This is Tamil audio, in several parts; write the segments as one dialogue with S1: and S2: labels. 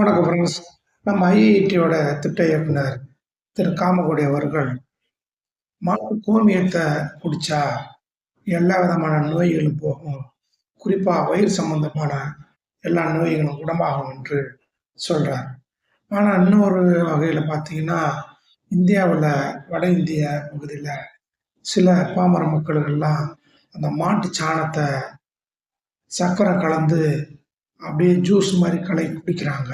S1: வணக்கம் ஃப்ரெண்ட்ஸ் நம்ம ஐஐடியோட திட்ட இயக்குனர் திரு காமகோடி அவர்கள் மாட்டு கோமியத்தை குடிச்சா எல்லா விதமான நோய்களும் போகும். குறிப்பாக வயிறு சம்பந்தமான எல்லா நோய்களும் குணமாகும் என்று சொல்கிறார் ஆனால் இன்னொரு வகையில் பார்த்தீங்கன்னா இந்தியாவில் வட இந்திய பகுதியில் சில பாமர மக்களுக்கெல்லாம் அந்த மாட்டு சாணத்தை சர்க்கரை கலந்து அப்படியே ஜூஸ் மாதிரி களை குடிக்கிறாங்க.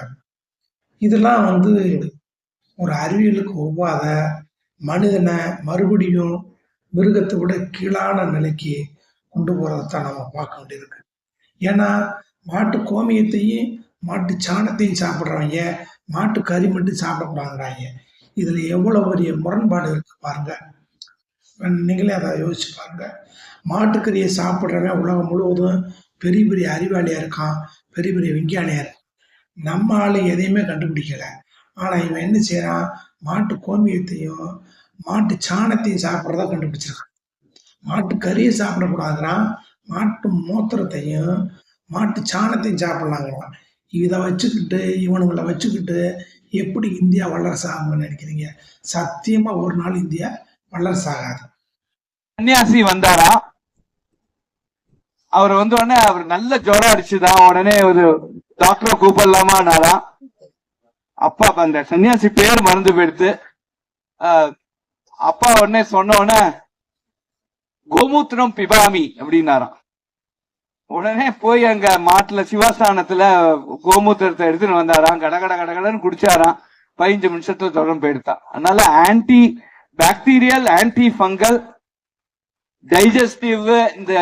S1: இதெல்லாம் வந்து ஒரு அறிவியலுக்கு ஒவ்வாத மனிதனை மறுபடியும் மிருகத்தை விட கீழான நிலைக்கு கொண்டு போகிறதான் நம்ம பார்க்க வேண்டியிருக்கு. ஏன்னா மாட்டு கோமியத்தையும் மாட்டு சாணத்தையும் சாப்பிட்றவங்க மாட்டு கறி மட்டும் சாப்பிடக்கூடாதுங்கிறாங்க. இதில் எவ்வளோ பெரிய முரண்பாடு இருக்கு பாருங்க. நீங்களே அதை யோசிச்சு பாருங்க. மாட்டுக்கறியை சாப்பிட்றவன் உலகம் முழுவதும் பெரிய பெரிய அறிவாளியாக இருக்கான் பெரிய பெரிய விஞ்ஞானியாக இருக்கான். நம்ம ஆள் எதையுமே கண்டுபிடிக்கல. ஆனால் இவன் என்ன செய்கிறான் மாட்டு கோமியத்தையும் மாட்டு சாணத்தையும் சாப்பிட்றதா கண்டுபிடிச்சிருக்கான். மாட்டு கறியை சாப்பிடக்கூடாதுறான் மாட்டு மூத்திரத்தையும் மாட்டு சாணத்தையும் சாப்பிட்லாங்கிறான். இதை வச்சுக்கிட்டு இவனுங்களை வச்சுக்கிட்டு எப்படி இந்தியா வல்லரசு ஆகும்னு நினைக்கிறீங்க? சத்தியமா ஒரு நாள் இந்தியா வல்லரசு ஆகாது.
S2: சன்னியாசி வந்தாரா? அவர் வந்த உடனே அவர் நல்ல ஜுரம் அடிச்சுதான் உடனே ஒரு டாக்டரை கூப்பிடலாமான்னாரா? அப்பா அந்த சன்னியாசி பேர் மறந்து போயிடுத்து. ஆஹ், அப்பா உடனே சொன்ன உடனே கோமூத்திரம் பிபாமி அப்படின்னாராம். உடனே போய் அங்க மாட்டுல சிவஸ்தானத்துல கோமூத்திரத்தை எடுத்துன்னு வந்தாராம். கடகட கடகடன்னு குடிச்சாராம். பதினஞ்சு நிமிஷத்துல தொடர்ந்து போயிடுதான் அதனால anti bacterial anti fungal digestive இந்த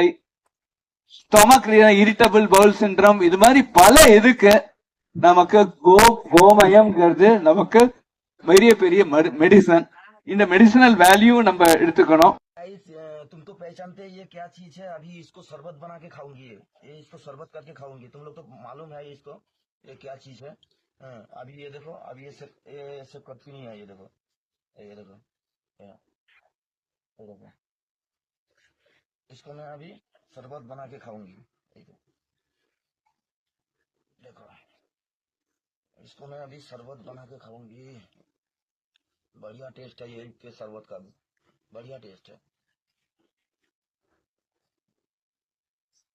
S2: ஸ்டொமக் இரிட்டபிள் பவுல் சிண்ட்ரம் இது மாதிரி பல இதுக்கு நமக்கு கோ கோமயம்ங்கிறது நமக்கு பெரிய பெரிய மெடிசன் இந்த மெடிசினல் வேல்யூ நம்ம எடுத்துக்கணும்
S3: गाइस अ, तुम तो पहचानते हैं ये क्या चीज है अभी इसको शरबत बना के खाऊंगी ये ये इसको शरबत करके खाऊंगी तुम लोग तो मालूम है इसको ये क्या चीज है हाँ, अभी ये देखो अभी ये सब ये सब करती नहीं है ये देखो ये देखो ये ये देखो इसको मैं अभी शरबत बना के खाऊंगी ये देखो देखो इसको मैं अभी शरबत बना के खाऊंगी बढ़िया टेस्ट है ये के शरबत का भी बढ़िया टेस्ट है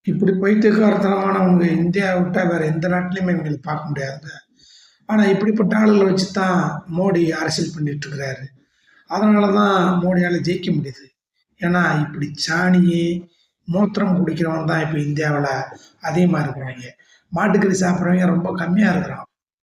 S1: இப்படி பைத்தியக்காரத்தனமானவங்க இந்தியா விட்டா வேற எந்த நாட்டிலையுமே எங்களுக்கு பார்க்க முடியாதுங்க ஆனா இப்படிப்பட்ட ஆளுகளை வச்சு தான் மோடி அரசியல் பண்ணிட்டு இருக்கிறாரு அதனால தான் மோடியால ஜெயிக்க முடியுது ஏன்னா இப்படி சாணியே மூத்திரம் குடிக்கிறவன் தான் இப்போ இந்தியாவில் அதிகமாக இருக்கிறாங்க. மாட்டுக்கறி சாப்பிட்றவங்க ரொம்ப கம்மியாக இருக்கிறான்.